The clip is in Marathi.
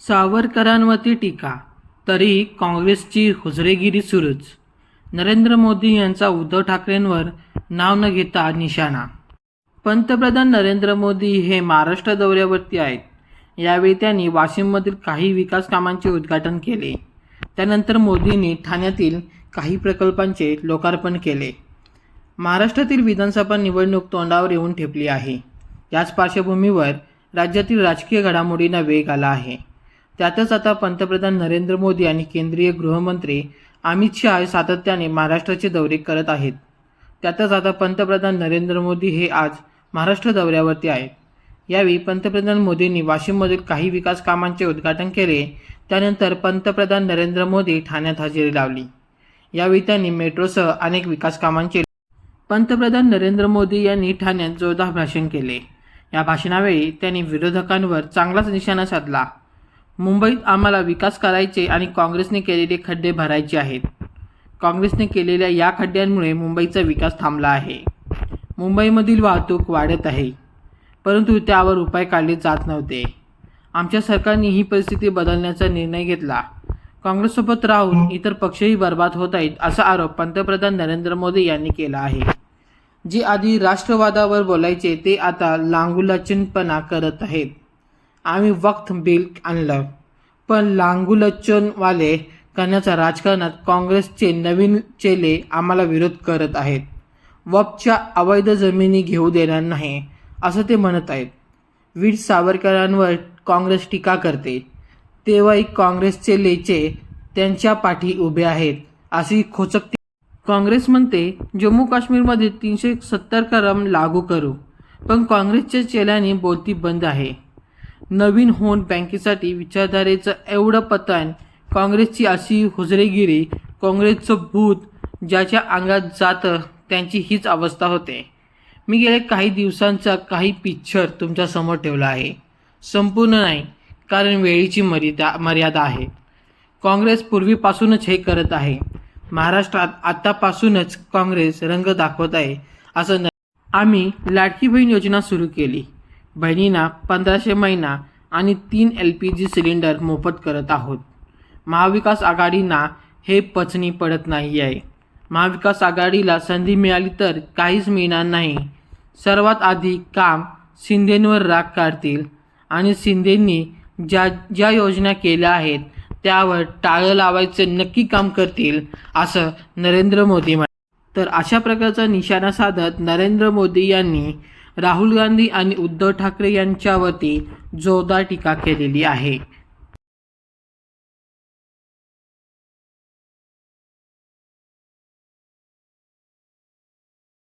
सावरकरांवरती टीका तरी काँग्रेसची हुजरेगिरी सुरूच. नरेंद्र मोदी यांचा उद्धव ठाकरेंवर नाव न घेता निशाणा. पंतप्रधान नरेंद्र मोदी हे महाराष्ट्र दौऱ्यावरती आहेत. यावेळी त्यांनी वाशिममधील काही विकास कामांचे उद्घाटन केले. त्यानंतर मोदींनी ठाण्यातील काही प्रकल्पांचे लोकार्पण केले. महाराष्ट्रातील विधानसभा निवडणूक तोंडावर येऊन ठेपली आहे. याच पार्श्वभूमीवर राज्यातील राजकीय घडामोडींना वेग आला आहे. त्यातच आता पंतप्रधान नरेंद्र मोदी आणि केंद्रीय गृहमंत्री अमित शहा सातत्याने महाराष्ट्राचे दौरे करत आहेत. त्यातच आता पंतप्रधान नरेंद्र मोदी हे आज महाराष्ट्र दौऱ्यावरती आहेत. यावेळी पंतप्रधान मोदींनी वाशिममधील काही विकास कामांचे उद्घाटन केले. त्यानंतर पंतप्रधान नरेंद्र मोदी ठाण्यात हजेरी लावली. यावेळी त्यांनी मेट्रोसह अनेक विकास कामांचे पंतप्रधान नरेंद्र मोदी यांनी ठाण्यात जोरदार भाषण केले. या भाषणावेळी त्यांनी विरोधकांवर चांगलाच निशाणा साधला. मुंबईत आम्हाला विकास करायचे आणि काँग्रेसने केलेले खड्डे भरायचे आहेत. काँग्रेसने केलेल्या या खड्ड्यांमुळे मुंबईचा विकास थांबला आहे. मुंबईमधील वाहतूक वाढत आहे. परंतु त्यावर उपाय काढले जात नव्हते. आमच्या सरकारने ही परिस्थिती बदलण्याचा निर्णय घेतला. काँग्रेससोबत राहून इतर पक्षही बर्बाद होत आहेत असा आरोप पंतप्रधान नरेंद्र मोदी यांनी केला आहे. जे आधी राष्ट्रवादावर बोलायचे ते आता लांगुलचनपणा करत आहेत. आम्ही वक्त बिल आणलं. पण लांगुलचनवाले करण्याच्या राजकारणात काँग्रेसचे नवीन चेले आम्हाला विरोध करत आहेत. वपच्या अवैध जमिनी घेऊ देणार नाही असं ते म्हणत आहेत. वीर सावरकरांवर काँग्रेस टीका करते. तेव्हाही काँग्रेसचे लेचे त्यांच्या पाठी उभे आहेत अशी खोचक काँग्रेस म्हणते जम्मू काश्मीरमध्ये तीनशे सत्तर करम लागू करू. पण काँग्रेसच्या चेल्याने बोलती बंद आहे. नवीन होन बँकेसाठी विचारधारेचं एवढं पतन काँग्रेसची अशी हुजरेगिरी काँग्रेसचं भूत ज्याच्या अंगात जातं त्यांची हीच अवस्था होते. मी गेले काही दिवसांचा काही पिक्चर तुमच्यासमोर ठेवला आहे. संपूर्ण नाही कारण वेळेची मर्यादा मर्यादा आहे. काँग्रेस पूर्वीपासूनच हे करत आहे. महाराष्ट्रात आत्तापासूनच काँग्रेस रंग दाखवत आहे असं न आम्ही लाडकी बहीण योजना सुरू केली. बहिणींना पंधराशे महिना आणि तीन एल पी जी सिलेंडर मोफत करत आहोत. महाविकास आघाडींना हे पचनी पडत नाही आहे महाविकास आघाडीला संधी मिळाली तर काहीच मिळणार नाही. सर्वात आधी काम शिंदेंवर राग काढतील आणि शिंदेंनी ज्या ज्या योजना केल्या आहेत त्यावर टाळं लावायचे नक्की काम करतील असं नरेंद्र मोदी म्हणाले. तर अशा प्रकारचा निशाणा साधत नरेंद्र मोदी यांनी राहुल गांधी आणि उद्धव ठाकरे यांच्यावरती जोरदार टीका केलेली आहे.